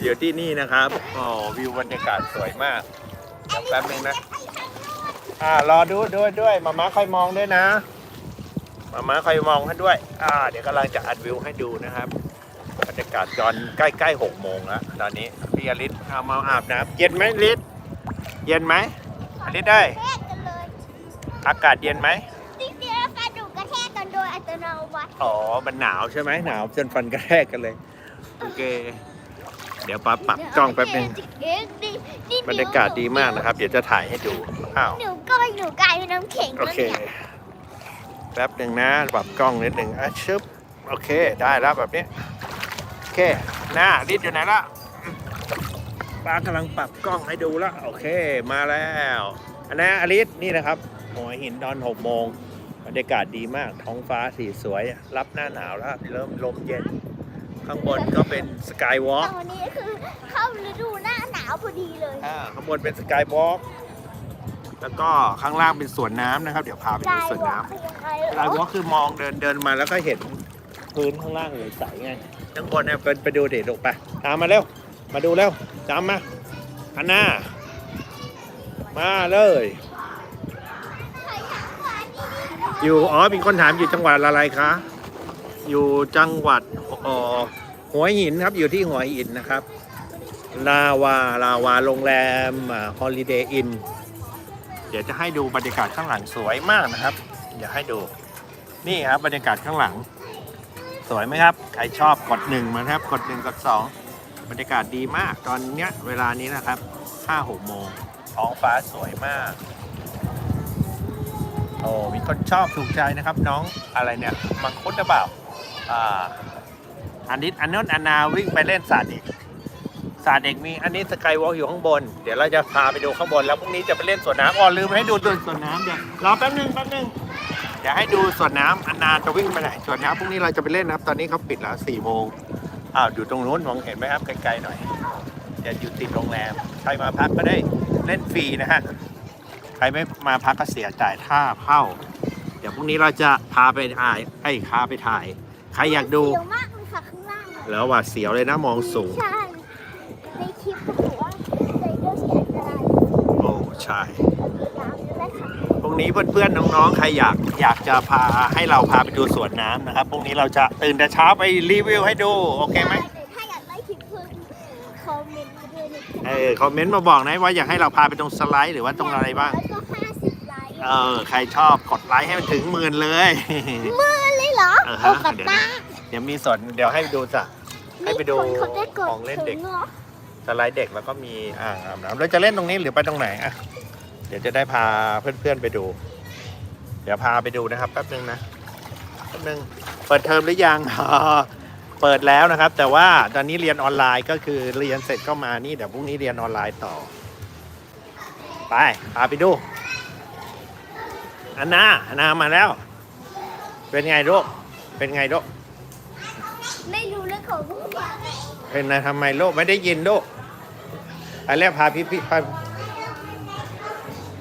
เดี๋ยวที่นี่นะครับอ๋อวิวบรรยากาศสวยมากเดี๋ยวแป๊บนึงนะ อ่ารอดูด้วยด้วยมาม่าคอยมองด้วยนะมาม่าคอยมองให้ด้วย อ่า เดี๋ยวกำลังจะอัดวิวให้ดูนะครับบรรยากาศตอนใกล้ๆหกโมงแล้วตอนนี้พี่อลิศเอามาอาบน้ำเย็นไหมลิศเย็นไหมอลิศได้แทกกันเลยอากาศเย็นไหมจริงๆแล้วกระดูกกระแทกกันโดยอัตโนมัติอ๋อมันหนาวใช่ไหมหนาวจนฟันกระแทกกันเลย โอเค เดี๋ยวปั๊บปรับกล้องแป๊บนึงเอ๊ะนี่นี่บรรยากาศดีมากนะครับ เดี๋ยวจะถ่ายให้ดูอ้าวหนูก็หนูกลายเป็นน้ำแข็งโอแล้วเคเนี่ยแป๊บหนึ่งนะปรับกล้องนิดหนึ่งอะชึบโอเค ได้แล้วแบบนี้โอเคหน้าลิดอยู่ไหนละป้ากำลังปรับกล้องให้ดูแล้วโอเคมาแล้ว อันนี้อลิสนี่นะครับหัวหินตอนหกโมงบรรยากาศดีมากท้องฟ้าสีสวย รับหน้าหนาวแล้ว เริ่มลมเย็น ข้างบนก็เป็นสกายวอล์กตอนนี้คือเข้าฤดูหน้าหนาวพอดีเลยอ่าข้างบนเป็นสกายวอล์กแล้วก็ข้างล่างเป็นสวนน้ำนะครับ เดี๋ยวพาไปดูสวนน้ำคือยังไงสกายวอล์กคือมองเดินเดินมาแล้วก็เห็นพื้นข้างล่างเลยใสไงข้างบนเนี่ยเป็นไปดูเด็ดลงไปตามมาเร็ว มาดูเร็วจำมาอันหน้า มาเลยอยู่อ๋อมีคนถามอยู่จังหวัดอะไรคะ อยู่จังหวัด อ๋อหัวหินครับอยู่ที่หัวหินนะครับลาวาลาวาโรงแรมฮอลิเดย์อินเดี๋ยวจะให้ดูบรรยากาศข้างหลังสวยมากนะครับเดี๋ยวให้ดู นี่ครับบรรยากาศข้างหลัง สวยไหมครับ ใครชอบกดหนึ่งมาครับ กดหนึ่งกดสองบรรยากาศดีมากตอนเนี้ยเวลานี้นะครับห้าหกโมงท้องฟ้าสวยมากโอ้มีคนชอบถูกใจนะครับ น้องอะไรเนี่ยมังคุดหรือเปล่าอ่า อันนี้อันนู้นอันนาวิ่งไปเล่นสาดเด็กสาดเด็กมีอันนี้สกายวอล์กอยู่ข้างบน เดี๋ยวเราจะพาไปดูข้างบน แล้วพรุ่งนี้จะไปเล่นสวนน้ำอ๋อลืมให้ดูสวนน้ำเดี๋ยวรอแป๊บนึงแป๊บนึงเดี๋ยวให้ดูสวนน้ำอันนาจะวิ่งไปไหนสวนน้ำพรุ่งนี้เราจะไปเล่นนะครับ ตอนนี้เขาปิดแล้วสี่โมงอ้าวอยู่ตรงนู้นมองเห็นไหมครับไกลๆหน่อยจะอยู่ติดโรงแรมใครมาพักก็ได้เล่นฟรีนะฮะใครไม่มาพักก็เสียจ่ายค่าเข้า เดี๋ยวพรุ่งนี้เราจะพาไปถ่ายไอ้พาไปถ่าย ใครอยากดู แล้วว่าดเสียวเลยนะมองสูง ใช่ ในคลิปก็บอกว่าใจเลือดเสียอันตรายโอ้ใช่ น้ำด้วยค่ะพรุ่งนี้เพื่อนๆน้องๆ ใครอยากอยากจะพาให้เราพาไปดูสวนน้ำนะครับ พรุ่งนี้เราจะตื่นแต่เช้าไปรีวิวให้ดู โอเคไหมแต่ถ้าอยากได้คลิปเพิ่มคอมเมนต์มาด้วยนะเออคอมเมนต์มาบอกนะว่าอยากให้เราพาไปตรงสไลด์หรือว่าตรงอะไรบ้าง แล้วก็ห้าสิบไลค์เออ ใครชอบกดไลค์ให้มันถึงหมื่นเลย มือเลยเหรอ เออโอ้ฮะกับเดี๋ยวตานะเดี๋ยวมีสวนเดี๋ยวให้ดูจ้ะ ให้ไปดูมีคนเขาได้กดของเล่นเด็กถึงหรอสไลด์เด็กแล้วก็มีอ่างอาบน้ำเราจะเล่นตรงนี้หรือไปตรงไหนอะเดี๋ยวจะได้พาเพื่อนๆไปดู เดี๋ยวพาไปดูนะครับแป๊บนึงนะแป๊บนึงเปิดเทอมหรือยังอ๋อเปิดแล้วนะครับ แต่ว่าตอนนี้เรียนออนไลน์ก็คือเรียนเสร็จก็มานี่เดี๋ยวพรุ่งนี้เรียนออนไลน์ต่อ ไปพาไปดูอันนาอันนามาแล้ว เป็นไงลูกเป็นไงลูกไม่รู้ เป็นไงทำไมโลกไม่ได้ยินโลูกไปแล้วพาพี่พี่พา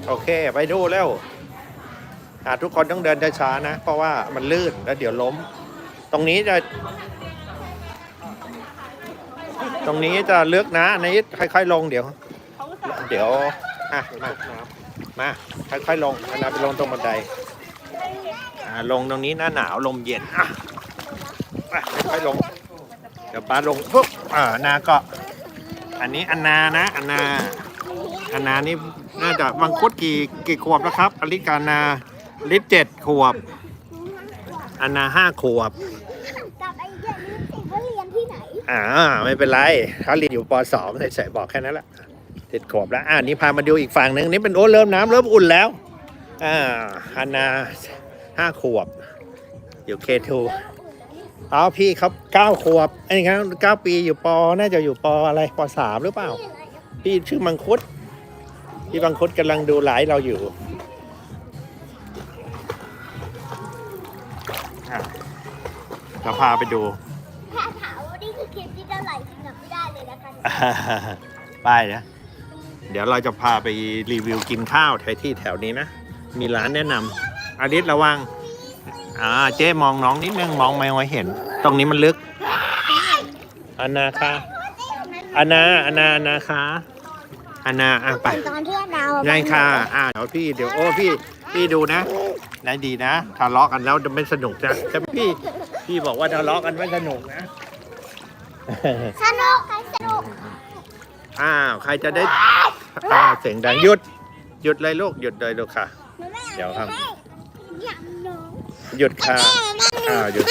โอเค ไปดูแล้วอะทุกคนต้องเดินช้าๆนะ เพราะว่ามันลื่นแล้วเดี๋ยวล้ม ตรงนี้จะ ตรงนี้จะเลึกนะอันนี้ค่อยๆลงเดี๋ยว เดี๋ยวอะมามาค่อยๆลงนนั้นไปลงตรงบันไดอ่าลงตรงนี้หน้าหนาวลมเย็นอะค่อยๆลง ดี๋ยวป้าลงปุ๊บอ่านาก็ อันนี้อันนานะ อันนา อันนานี่น่าจะมังคุดกี่กี่ขวบแล้วครับอลิกานาลิตเจ็ดขวบ อันนาห้าขวบกับไอ้เหี้ยลืมสิว่าเรียนที่ไหนอ่าไม่เป็นไรเขาเรียนอยู่ปสองเฉยๆบอกแค่นั้นแหละเจ็ดขวบแล้วอ่านี่พามาดูอีกฝั่งหนึ่งนี่เป็นโอ้เริ่มน้ำเริ่มอุ่นแล้วอ่าอันนาห้าขวบอยู่เคทู เอาพี่เขาเก้าขวบไอ้งั้นเก้าปีอยู่ปน่าจะอยู่ปอะไรปสามหรือเปล่า พี่ชื่อมังคุดพี่มังคุดกำลังดูไลฟ์เราอยู่อะจะพาไปดูถ้าถามว่านี่คือคลิปที่เท่าไหร่จริงจำไม่ได้เลยนะคะป้ายนะเดี๋ยวเราจะพาไปรีวิวกินข้าวแถวที่แถวนี้นะ มีร้านแนะนำอาดิษระวัง อ่าเจ๊มองน้องนิดนึงมองไม่ไว้เห็น ตรงนี้มันลึกอานาค่ะอานาอานาอานาค่ะอานาอะไปตอนที่เราไงค่ะ อ่าเดี๋ยวพี่เดี๋ยวโอ้พี่พี่ดูนะนายดีนะทะเลาะกันแล้วจะไม่สนุกนะแต่พี่พี่บอกว่าทะเลาะกันไม่สนุกนะ สนุกสนุกอ้าวใครจะได้อ้าวเสียงดังหยุดหยุดเลยลูกหยุดเลยลูกค่ะ เดี๋ยวครับอยากน้อง หยุดค่ะอ้าวหยุด